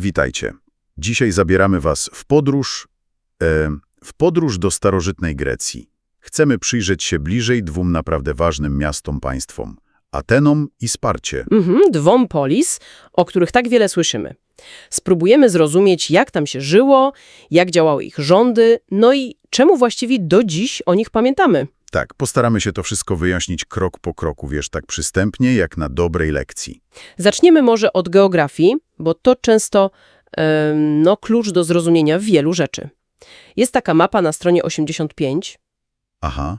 Witajcie. Dzisiaj zabieramy Was w podróż, e, w podróż do starożytnej Grecji. Chcemy przyjrzeć się bliżej dwóm naprawdę ważnym miastom państwom – Atenom i Sparcie. Mhm, dwom polis, o których tak wiele słyszymy. Spróbujemy zrozumieć, jak tam się żyło, jak działały ich rządy, no i czemu właściwie do dziś o nich pamiętamy. Tak, postaramy się to wszystko wyjaśnić krok po kroku, wiesz, tak przystępnie, jak na dobrej lekcji. Zaczniemy może od geografii, bo to często no, klucz do zrozumienia wielu rzeczy. Jest taka mapa na stronie 85. Aha,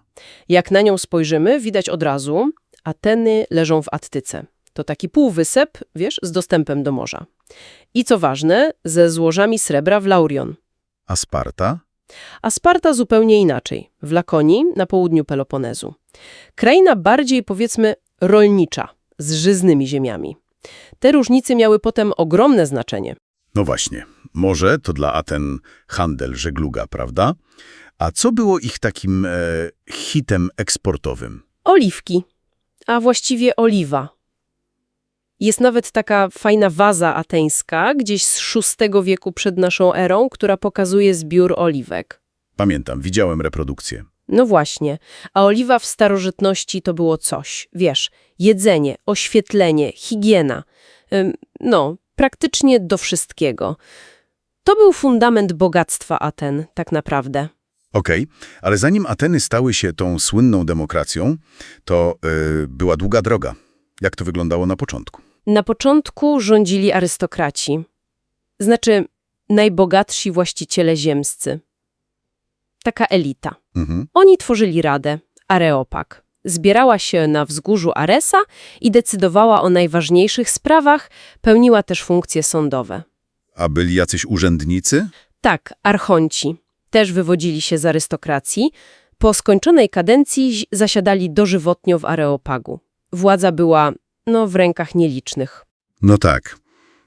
Jak na nią spojrzymy, widać od razu, Ateny leżą w Attyce. To taki półwysep, wiesz, z dostępem do morza. I co ważne, ze złożami srebra w Laurion. a Sparta? A Sparta zupełnie inaczej, w Lakonii, na południu Peloponezu. Kraina bardziej, powiedzmy, rolnicza, z żyznymi ziemiami. Te różnice miały potem ogromne znaczenie. No właśnie, może to dla Aten handel, żegluga, prawda? A co było ich takim e, hitem eksportowym? Oliwki, a właściwie oliwa. Jest nawet taka fajna waza ateńska, gdzieś z VI wieku przed naszą erą, która pokazuje zbiór oliwek. Pamiętam, widziałem reprodukcję. No właśnie, a oliwa w starożytności to było coś, wiesz, jedzenie, oświetlenie, higiena. Ym, No, praktycznie do wszystkiego. To był fundament bogactwa Aten, tak naprawdę. Okej, ale zanim Ateny stały się tą słynną demokracją, to e, była długa droga. Jak to wyglądało na początku? Na początku rządzili arystokraci, znaczy najbogatsi właściciele ziemscy. Taka elita. Mhm. Oni tworzyli radę, Areopag. Zbierała się na wzgórzu Aresa i decydowała o najważniejszych sprawach, pełniła też funkcje sądowe. A byli jacyś urzędnicy? Tak, archonci też wywodzili się z arystokracji. Po skończonej kadencji zasiadali dożywotnio w Areopagu. Władza była, no, w rękach nielicznych. No tak.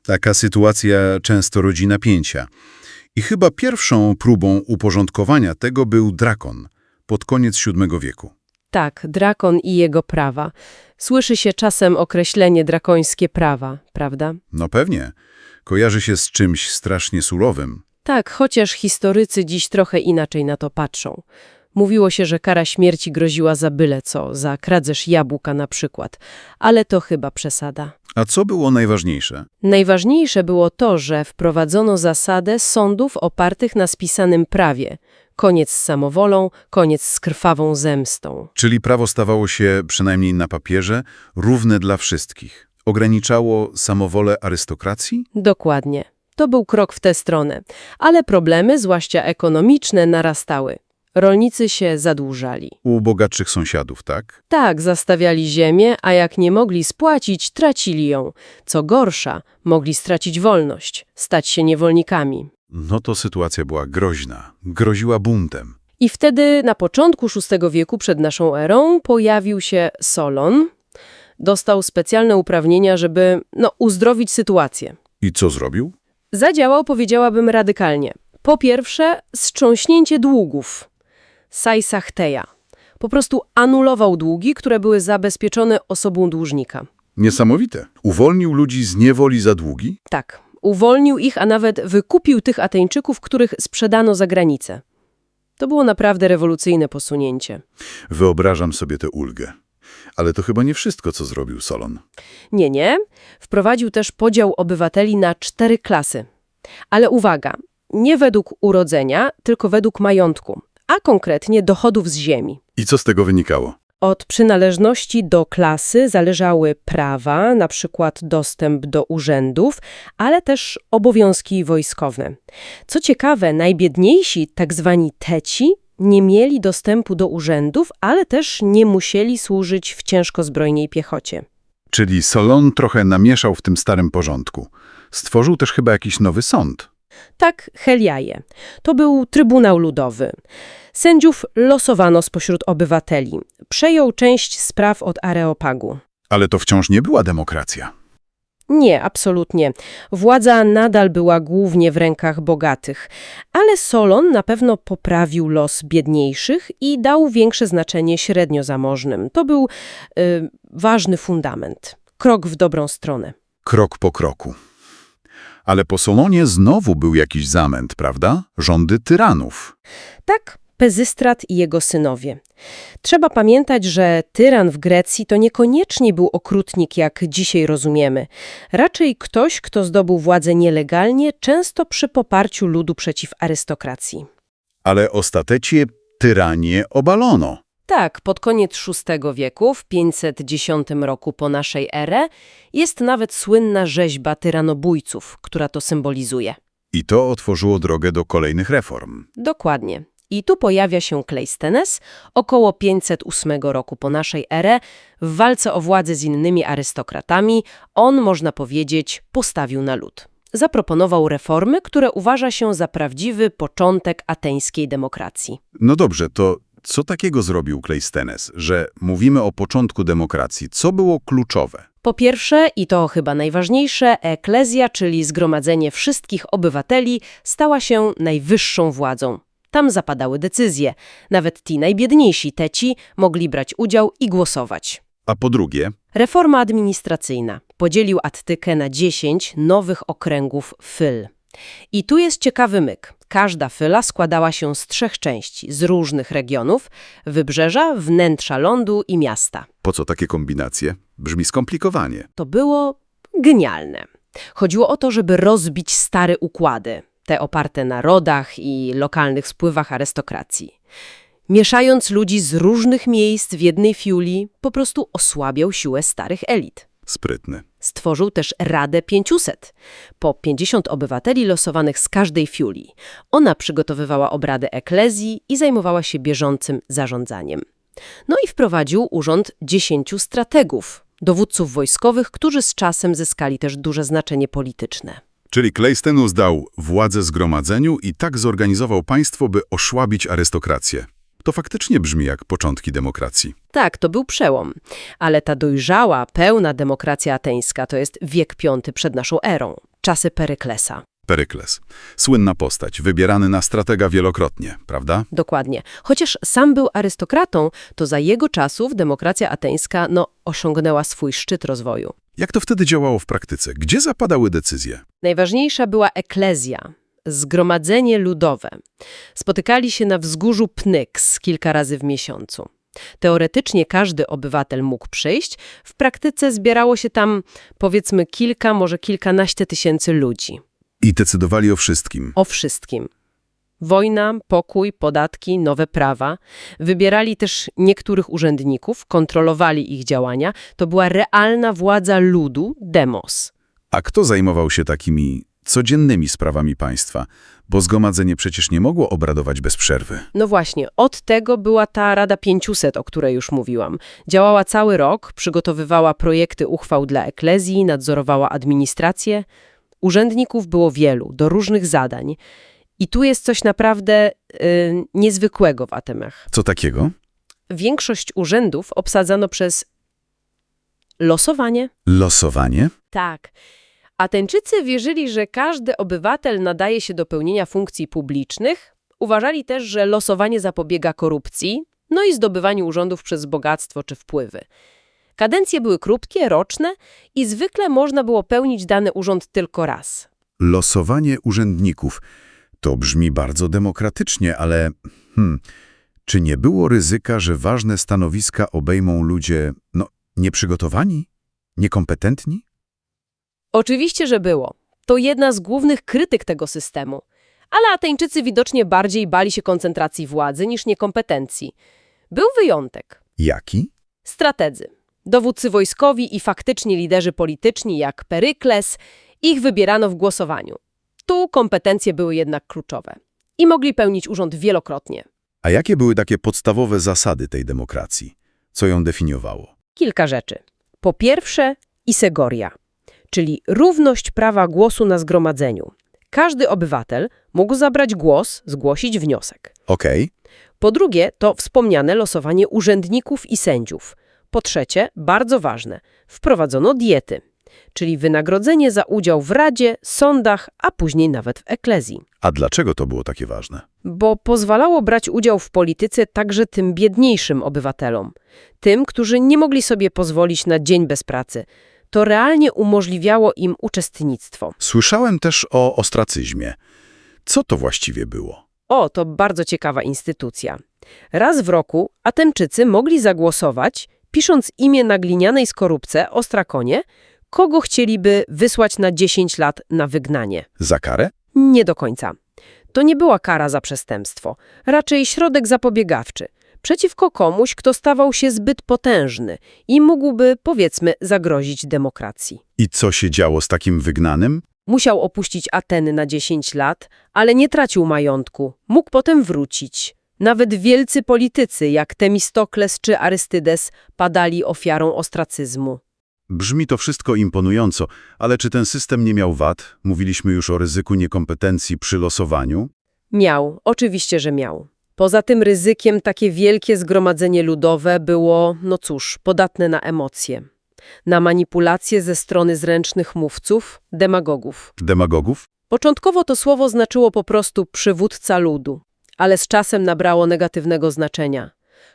Taka sytuacja często rodzi napięcia. I chyba pierwszą próbą uporządkowania tego był drakon pod koniec VII wieku. Tak, drakon i jego prawa. Słyszy się czasem określenie drakońskie prawa, prawda? No pewnie. Kojarzy się z czymś strasznie surowym. Tak, chociaż historycy dziś trochę inaczej na to patrzą. Mówiło się, że kara śmierci groziła za byle co, za kradzież jabłka na przykład, ale to chyba przesada. A co było najważniejsze? Najważniejsze było to, że wprowadzono zasadę sądów opartych na spisanym prawie. Koniec z samowolą, koniec z krwawą zemstą. Czyli prawo stawało się, przynajmniej na papierze, równe dla wszystkich. Ograniczało samowolę arystokracji? Dokładnie. To był krok w tę stronę. Ale problemy, zwłaszcza ekonomiczne, narastały. Rolnicy się zadłużali. U bogatszych sąsiadów, tak? Tak, zastawiali ziemię, a jak nie mogli spłacić, tracili ją. Co gorsza, mogli stracić wolność, stać się niewolnikami. No to sytuacja była groźna. Groziła buntem. I wtedy na początku VI wieku przed naszą erą pojawił się Solon. Dostał specjalne uprawnienia, żeby no, uzdrowić sytuację. I co zrobił? Zadziałał, powiedziałabym, radykalnie. Po pierwsze, strząśnięcie długów. Saisachteia. Po prostu anulował długi, które były zabezpieczone osobą dłużnika. Niesamowite. Uwolnił ludzi z niewoli za długi? Tak, uwolnił ich, a nawet wykupił tych Ateńczyków, których sprzedano za granicę. To było naprawdę rewolucyjne posunięcie. Wyobrażam sobie tę ulgę. Ale to chyba nie wszystko, co zrobił Solon. Nie, nie. Wprowadził też podział obywateli na cztery klasy. Ale uwaga, nie według urodzenia, tylko według majątku, a konkretnie dochodów z ziemi. I co z tego wynikało? Od przynależności do klasy zależały prawa, na przykład dostęp do urzędów, ale też obowiązki wojskowe. Co ciekawe, najbiedniejsi, tak zwani teci, nie mieli dostępu do urzędów, ale też nie musieli służyć w ciężko zbrojnej piechocie. Czyli Solon trochę namieszał w tym starym porządku. Stworzył też chyba jakiś nowy sąd. Tak, Heliaje. To był Trybunał Ludowy. Sędziów losowano spośród obywateli. Przejął część spraw od Areopagu. Ale to wciąż nie była demokracja. Nie, absolutnie. Władza nadal była głównie w rękach bogatych, ale Solon na pewno poprawił los biedniejszych i dał większe znaczenie średnio zamożnym. To był y, ważny fundament. Krok w dobrą stronę. Krok po kroku. Ale po Solonie znowu był jakiś zamęt, prawda? Rządy tyranów. Tak, Pezystrat i jego synowie. Trzeba pamiętać, że tyran w Grecji to niekoniecznie był okrutnik, jak dzisiaj rozumiemy. Raczej ktoś, kto zdobył władzę nielegalnie, często przy poparciu ludu przeciw arystokracji. Ale ostatecznie tyranię obalono. Tak, pod koniec VI wieku, w 510 roku po naszej erę, jest nawet słynna rzeźba tyranobójców, która to symbolizuje. I to otworzyło drogę do kolejnych reform. Dokładnie. I tu pojawia się Kleisthenes około 508 roku po naszej erę. W walce o władzę z innymi arystokratami on, można powiedzieć, postawił na lud. Zaproponował reformy, które uważa się za prawdziwy początek ateńskiej demokracji. No dobrze, to co takiego zrobił Kleisthenes, że mówimy o początku demokracji? Co było kluczowe? Po pierwsze, i to chyba najważniejsze, eklezja, czyli zgromadzenie wszystkich obywateli, stała się najwyższą władzą. Tam zapadały decyzje. Nawet ci najbiedniejsi teci mogli brać udział i głosować. A po drugie, Reforma administracyjna. Podzielił Attykę na 10 nowych okręgów fyl. I tu jest ciekawy myk. Każda fyla składała się z trzech części, z różnych regionów, wybrzeża, wnętrza lądu i miasta. po co takie kombinacje? Brzmi skomplikowanie. To było genialne. Chodziło o to, żeby rozbić stare układy, te oparte na rodach i lokalnych spływach arystokracji. Mieszając ludzi z różnych miejsc w jednej fiuli, po prostu osłabiał siłę starych elit. Sprytny. Stworzył też Radę 500, po 50 obywateli losowanych z każdej fiuli. Ona przygotowywała obrady eklezji i zajmowała się bieżącym zarządzaniem. No i wprowadził urząd 10 strategów, dowódców wojskowych, którzy z czasem zyskali też duże znaczenie polityczne. Czyli Kleisthenus dał władzę zgromadzeniu i tak zorganizował państwo, by osłabić arystokrację. To faktycznie brzmi jak początki demokracji. Tak, to był przełom, ale ta dojrzała, pełna demokracja ateńska to jest wiek V przed naszą erą, czasy Peryklesa. Perykles. Słynna postać, wybierany na stratega wielokrotnie, prawda? Dokładnie. Chociaż sam był arystokratą, to za jego czasów demokracja ateńska no, osiągnęła swój szczyt rozwoju. Jak to wtedy działało w praktyce? Gdzie zapadały decyzje? Najważniejsza była eklezja, zgromadzenie ludowe. Spotykali się na wzgórzu Pnyks kilka razy w miesiącu. Teoretycznie każdy obywatel mógł przyjść, w praktyce zbierało się tam powiedzmy kilka, może kilkanaście tysięcy ludzi. I decydowali o wszystkim. O wszystkim. Wojna, pokój, podatki, nowe prawa. Wybierali też niektórych urzędników, kontrolowali ich działania. To była realna władza ludu, demos. A kto zajmował się takimi codziennymi sprawami państwa? Bo zgromadzenie przecież nie mogło obradować bez przerwy. No właśnie, od tego była ta Rada 500, o której już mówiłam. Działała cały rok, przygotowywała projekty uchwał dla eklezji, nadzorowała administrację. Urzędników było wielu, do różnych zadań. I tu jest coś naprawdę y, niezwykłego w Atemach. Co takiego? Większość urzędów obsadzano przez losowanie. Losowanie? Tak. Ateńczycy wierzyli, że każdy obywatel nadaje się do pełnienia funkcji publicznych. Uważali też, że losowanie zapobiega korupcji, no i zdobywaniu urządów przez bogactwo czy wpływy. Kadencje były krótkie, roczne i zwykle można było pełnić dany urząd tylko raz. Losowanie urzędników. To brzmi bardzo demokratycznie, ale hmm, czy nie było ryzyka, że ważne stanowiska obejmą ludzie, no, nieprzygotowani? Niekompetentni? Oczywiście, że było. To jedna z głównych krytyk tego systemu. Ale Ateńczycy widocznie bardziej bali się koncentracji władzy niż niekompetencji. Był wyjątek. Jaki? Strategzy. Dowódcy wojskowi i faktyczni liderzy polityczni jak Perykles, ich wybierano w głosowaniu. Tu kompetencje były jednak kluczowe. I mogli pełnić urząd wielokrotnie. A jakie były takie podstawowe zasady tej demokracji? Co ją definiowało? Kilka rzeczy. Po pierwsze, isegoria, czyli równość prawa głosu na zgromadzeniu. Każdy obywatel mógł zabrać głos, zgłosić wniosek. Okej. Po drugie, to wspomniane losowanie urzędników i sędziów. Po trzecie, bardzo ważne, wprowadzono diety, czyli wynagrodzenie za udział w radzie, sądach, a później nawet w eklezji. A dlaczego to było takie ważne? Bo pozwalało brać udział w polityce także tym biedniejszym obywatelom, tym, którzy nie mogli sobie pozwolić na dzień bez pracy. To realnie umożliwiało im uczestnictwo. Słyszałem też o ostracyzmie. Co to właściwie było? O, to bardzo ciekawa instytucja. Raz w roku Atenczycy mogli zagłosować, pisząc imię na glinianej skorupce ostrakonie, kogo chcieliby wysłać na 10 lat na wygnanie. Za karę? Nie do końca. To nie była kara za przestępstwo, raczej środek zapobiegawczy. Przeciwko komuś, kto stawał się zbyt potężny i mógłby, powiedzmy, zagrozić demokracji. I co się działo z takim wygnanym? Musiał opuścić Ateny na 10 lat, ale nie tracił majątku. Mógł potem wrócić. Nawet wielcy politycy, jak Temistokles czy Arystydes, padali ofiarą ostracyzmu. Brzmi to wszystko imponująco, ale czy ten system nie miał wad? Mówiliśmy już o ryzyku niekompetencji przy losowaniu. Miał, oczywiście, że miał. Poza tym ryzykiem takie wielkie zgromadzenie ludowe było, no cóż, podatne na emocje. Na manipulacje ze strony zręcznych mówców, demagogów. Demagogów? Początkowo to słowo znaczyło po prostu przywódca ludu, ale z czasem nabrało negatywnego znaczenia.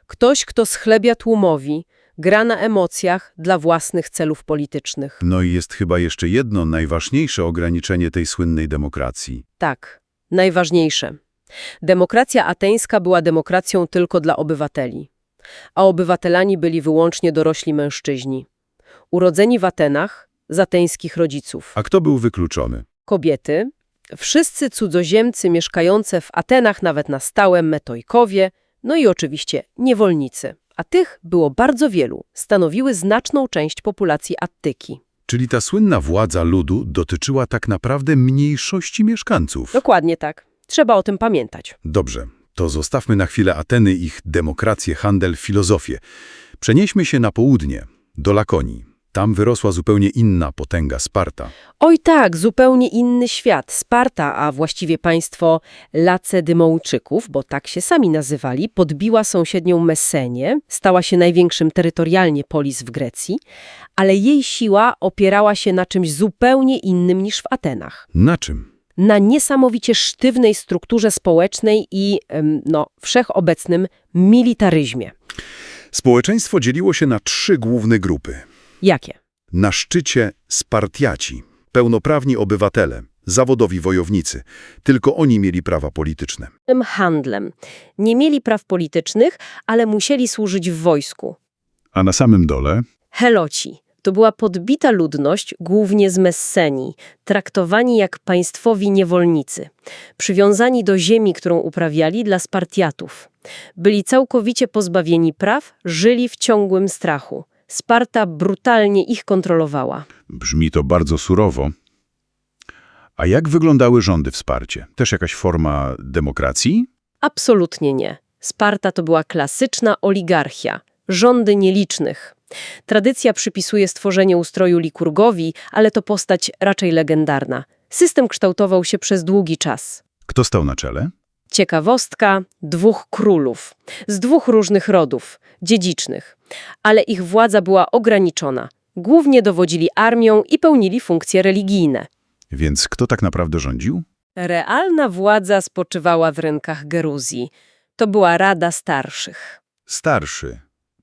Ktoś, kto schlebia tłumowi, gra na emocjach dla własnych celów politycznych. No i jest chyba jeszcze jedno najważniejsze ograniczenie tej słynnej demokracji. Tak, najważniejsze. Demokracja ateńska była demokracją tylko dla obywateli, a obywatelami byli wyłącznie dorośli mężczyźni. Urodzeni w Atenach, z ateńskich rodziców. A kto był wykluczony? Kobiety, wszyscy cudzoziemcy mieszkające w Atenach nawet na stałe metojkowie, no i oczywiście niewolnicy. A tych było bardzo wielu, stanowiły znaczną część populacji Attyki. Czyli ta słynna władza ludu dotyczyła tak naprawdę mniejszości mieszkańców. Dokładnie tak. Trzeba o tym pamiętać. Dobrze, to zostawmy na chwilę Ateny, ich demokrację, handel, filozofię. Przenieśmy się na południe, do Lakonii. Tam wyrosła zupełnie inna potęga Sparta. Oj tak, zupełnie inny świat. Sparta, a właściwie państwo Lacedymołczyków, bo tak się sami nazywali, podbiła sąsiednią Messenię, stała się największym terytorialnie polis w Grecji, ale jej siła opierała się na czymś zupełnie innym niż w Atenach. Na czym? Na niesamowicie sztywnej strukturze społecznej i, no, wszechobecnym militaryzmie. Społeczeństwo dzieliło się na trzy główne grupy. Jakie? Na szczycie Spartiaci, pełnoprawni obywatele, zawodowi wojownicy. Tylko oni mieli prawa polityczne. Tym handlem. Nie mieli praw politycznych, ale musieli służyć w wojsku. A na samym dole Heloci. To była podbita ludność, głównie z Messenii, traktowani jak państwowi niewolnicy, przywiązani do ziemi, którą uprawiali dla Spartiatów. Byli całkowicie pozbawieni praw, żyli w ciągłym strachu. Sparta brutalnie ich kontrolowała. brzmi to bardzo surowo. A jak wyglądały rządy w Sparcie? Też jakaś forma demokracji? Absolutnie nie. Sparta to była klasyczna oligarchia, rządy nielicznych. Tradycja przypisuje stworzenie ustroju Likurgowi, ale to postać raczej legendarna. System kształtował się przez długi czas. Kto stał na czele? Ciekawostka dwóch królów, z dwóch różnych rodów, dziedzicznych, ale ich władza była ograniczona. Głównie dowodzili armią i pełnili funkcje religijne. Więc kto tak naprawdę rządził? Realna władza spoczywała w rękach Geruzji. To była Rada Starszych. Starszy.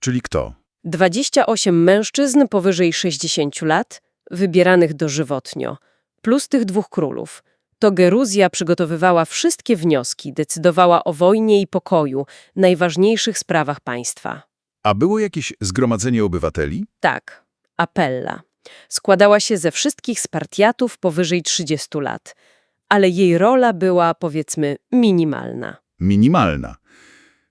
Czyli kto? 28 mężczyzn powyżej 60 lat, wybieranych dożywotnio, plus tych dwóch królów. To Geruzja przygotowywała wszystkie wnioski, decydowała o wojnie i pokoju, najważniejszych sprawach państwa. A było jakieś zgromadzenie obywateli? Tak, Apella. Składała się ze wszystkich Spartiatów powyżej 30 lat, ale jej rola była, powiedzmy, minimalna. Minimalna.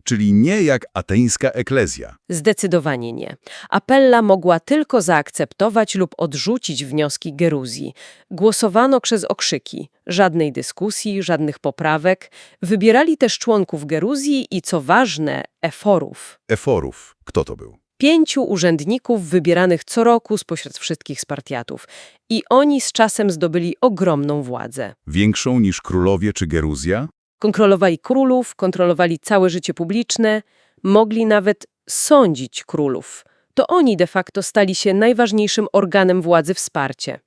Czyli nie jak ateńska eklezja. Zdecydowanie nie. Apella mogła tylko zaakceptować lub odrzucić wnioski Geruzji. Głosowano przez okrzyki. Żadnej dyskusji, żadnych poprawek. Wybierali też członków Geruzji i, co ważne, eforów. Eforów. Kto to był? Pięciu urzędników wybieranych co roku spośród wszystkich Spartiatów. I oni z czasem zdobyli ogromną władzę. Większą niż królowie czy Geruzja? Kontrolowali królów, kontrolowali całe życie publiczne, mogli nawet sądzić królów. To oni de facto stali się najważniejszym organem władzy w Sparcie.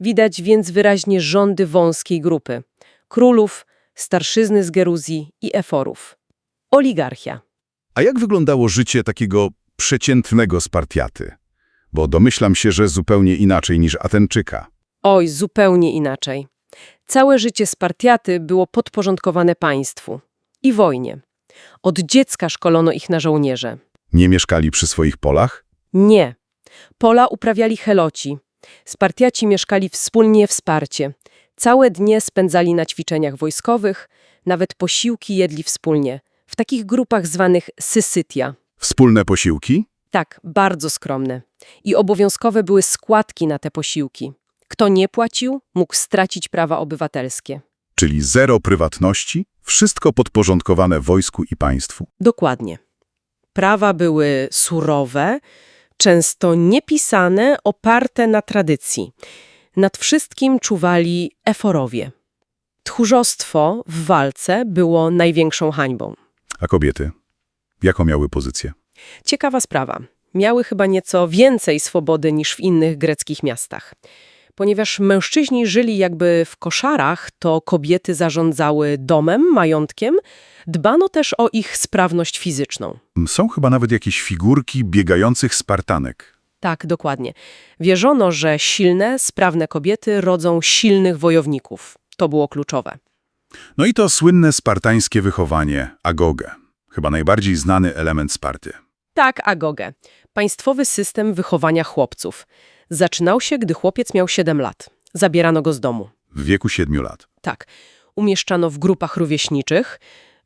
Widać więc wyraźnie rządy wąskiej grupy. Królów, starszyzny z Geruzji i eforów. Oligarchia. A jak wyglądało życie takiego przeciętnego Spartiaty? Bo domyślam się, że zupełnie inaczej niż Atenczyka. Oj, zupełnie inaczej. Całe życie Spartiaty było podporządkowane państwu i wojnie. Od dziecka szkolono ich na żołnierze. Nie mieszkali przy swoich polach? Nie. Pola uprawiali heloci. Spartiaci mieszkali wspólnie w Sparcie. Całe dnie spędzali na ćwiczeniach wojskowych, nawet posiłki jedli wspólnie, w takich grupach zwanych sysytia. Wspólne posiłki? Tak, bardzo skromne. I obowiązkowe były składki na te posiłki. Kto nie płacił, mógł stracić prawa obywatelskie. Czyli zero prywatności? Wszystko podporządkowane wojsku i państwu. Dokładnie. Prawa były surowe, często niepisane, oparte na tradycji. Nad wszystkim czuwali eforowie. Tchórzostwo w walce było największą hańbą. A kobiety? Jaką miały pozycję? Ciekawa sprawa. Miały chyba nieco więcej swobody niż w innych greckich miastach. Ponieważ mężczyźni żyli jakby w koszarach, to kobiety zarządzały domem, majątkiem. Dbano też o ich sprawność fizyczną. Są chyba nawet jakieś figurki biegających Spartanek. Tak, dokładnie. Wierzono, że silne, sprawne kobiety rodzą silnych wojowników. To było kluczowe. No i to słynne spartańskie wychowanie, agogę. Chyba najbardziej znany element Sparty. Tak, agogę. Państwowy system wychowania chłopców. Zaczynał się, gdy chłopiec miał 7 lat. Zabierano go z domu. W wieku siedmiu lat. Tak. Umieszczano w grupach rówieśniczych,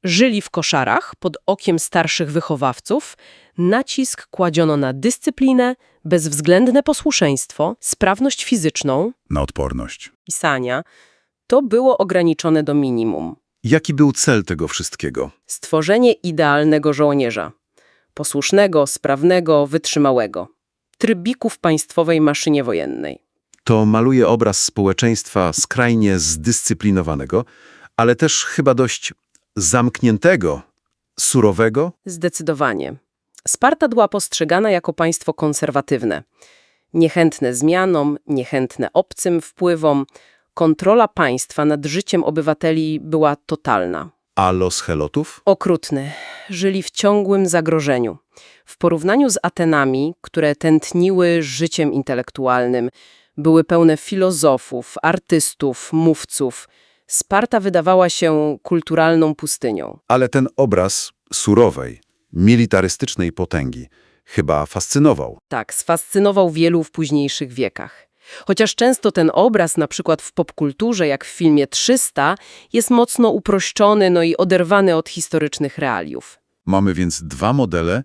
żyli w koszarach pod okiem starszych wychowawców. Nacisk kładziono na dyscyplinę, bezwzględne posłuszeństwo, sprawność fizyczną, Na odporność. pisania. To było ograniczone do minimum. Jaki był cel tego wszystkiego? Stworzenie idealnego żołnierza. Posłusznego, sprawnego, wytrzymałego. Trybiku w państwowej maszynie wojennej. To maluje obraz społeczeństwa skrajnie zdyscyplinowanego, ale też chyba dość zamkniętego, surowego. Zdecydowanie. Sparta była postrzegana jako państwo konserwatywne. Niechętne zmianom, niechętne obcym wpływom. Kontrola państwa nad życiem obywateli była totalna. A los helotów? Okrutny. Żyli w ciągłym zagrożeniu. W porównaniu z Atenami, które tętniły życiem intelektualnym, były pełne filozofów, artystów, mówców, Sparta wydawała się kulturalną pustynią. Ale ten obraz surowej, militarystycznej potęgi chyba fascynował. Tak, sfascynował wielu w późniejszych wiekach. Chociaż często ten obraz, na przykład w popkulturze, jak w filmie 300, jest mocno uproszczony, no i oderwany od historycznych realiów. Mamy więc dwa modele,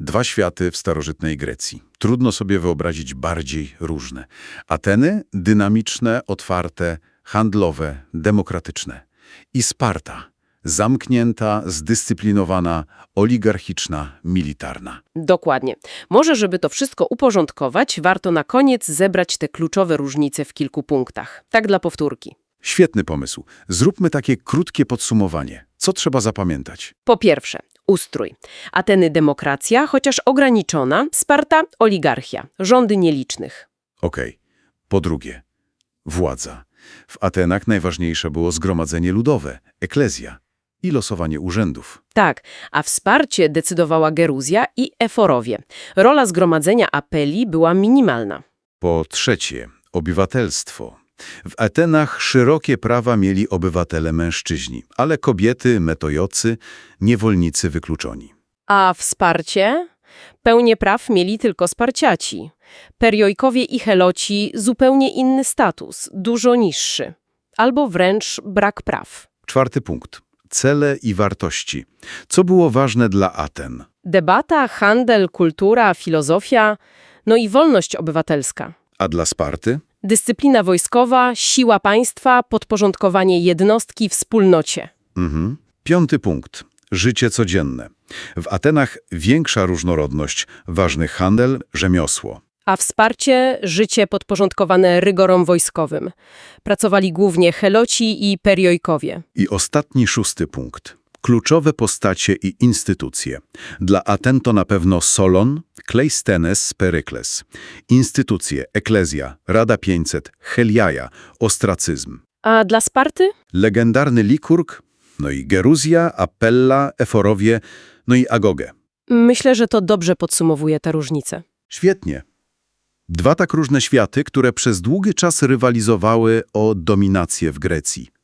dwa światy w starożytnej Grecji. Trudno sobie wyobrazić bardziej różne. Ateny dynamiczne, otwarte, handlowe, demokratyczne. I Sparta zamknięta, zdyscyplinowana, oligarchiczna, militarna. Dokładnie. Może, żeby to wszystko uporządkować, warto na koniec zebrać te kluczowe różnice w kilku punktach. Tak dla powtórki. Świetny pomysł. Zróbmy takie krótkie podsumowanie. Co trzeba zapamiętać? Po pierwsze, ustrój. Ateny demokracja, chociaż ograniczona, Sparta oligarchia, rządy nielicznych. Okej. Po drugie, władza. W Atenach najważniejsze było zgromadzenie ludowe, eklezja i losowanie urzędów. Tak, a wsparcie decydowała Geruzja i Eforowie. Rola zgromadzenia apeli była minimalna. Po trzecie, obywatelstwo. W Atenach szerokie prawa mieli obywatele mężczyźni, ale kobiety, metojocy, niewolnicy wykluczoni. A wsparcie? Pełnię praw mieli tylko sparciaci. Periojkowie i heloci zupełnie inny status, dużo niższy. Albo wręcz brak praw. Czwarty punkt. Cele i wartości. Co było ważne dla Aten? Debata, handel, kultura, filozofia, no i wolność obywatelska. A dla Sparty? Dyscyplina wojskowa, siła państwa, podporządkowanie jednostki wspólnocie. Mhm. Piąty punkt. Życie codzienne. W Atenach większa różnorodność, ważny handel, rzemiosło. A wsparcie życie podporządkowane rygorom wojskowym. Pracowali głównie heloci i periojkowie. I ostatni szósty punkt. Kluczowe postacie i instytucje. Dla Aten to na pewno Solon, Kleistenes, Perykles. Instytucje, eklezja, Rada 500, Heliaja, ostracyzm. A dla Sparty? Legendarny Likurg, no i Geruzja, Apella, Eforowie, no i Agogę. Myślę, że to dobrze podsumowuje te różnice. Świetnie. Dwa tak różne światy, które przez długi czas rywalizowały o dominację w Grecji.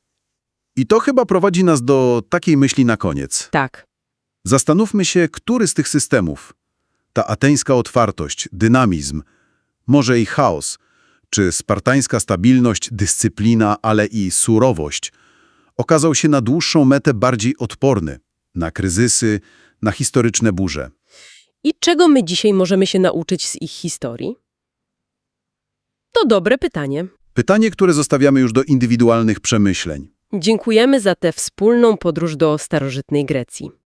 I to chyba prowadzi nas do takiej myśli na koniec. Tak. Zastanówmy się, który z tych systemów, ta ateńska otwartość, dynamizm, może i chaos, czy spartańska stabilność, dyscyplina, ale i surowość, okazał się na dłuższą metę bardziej odporny na kryzysy, na historyczne burze. I czego my dzisiaj możemy się nauczyć z ich historii? To dobre pytanie. Pytanie, które zostawiamy już do indywidualnych przemyśleń. Dziękujemy za tę wspólną podróż do starożytnej Grecji.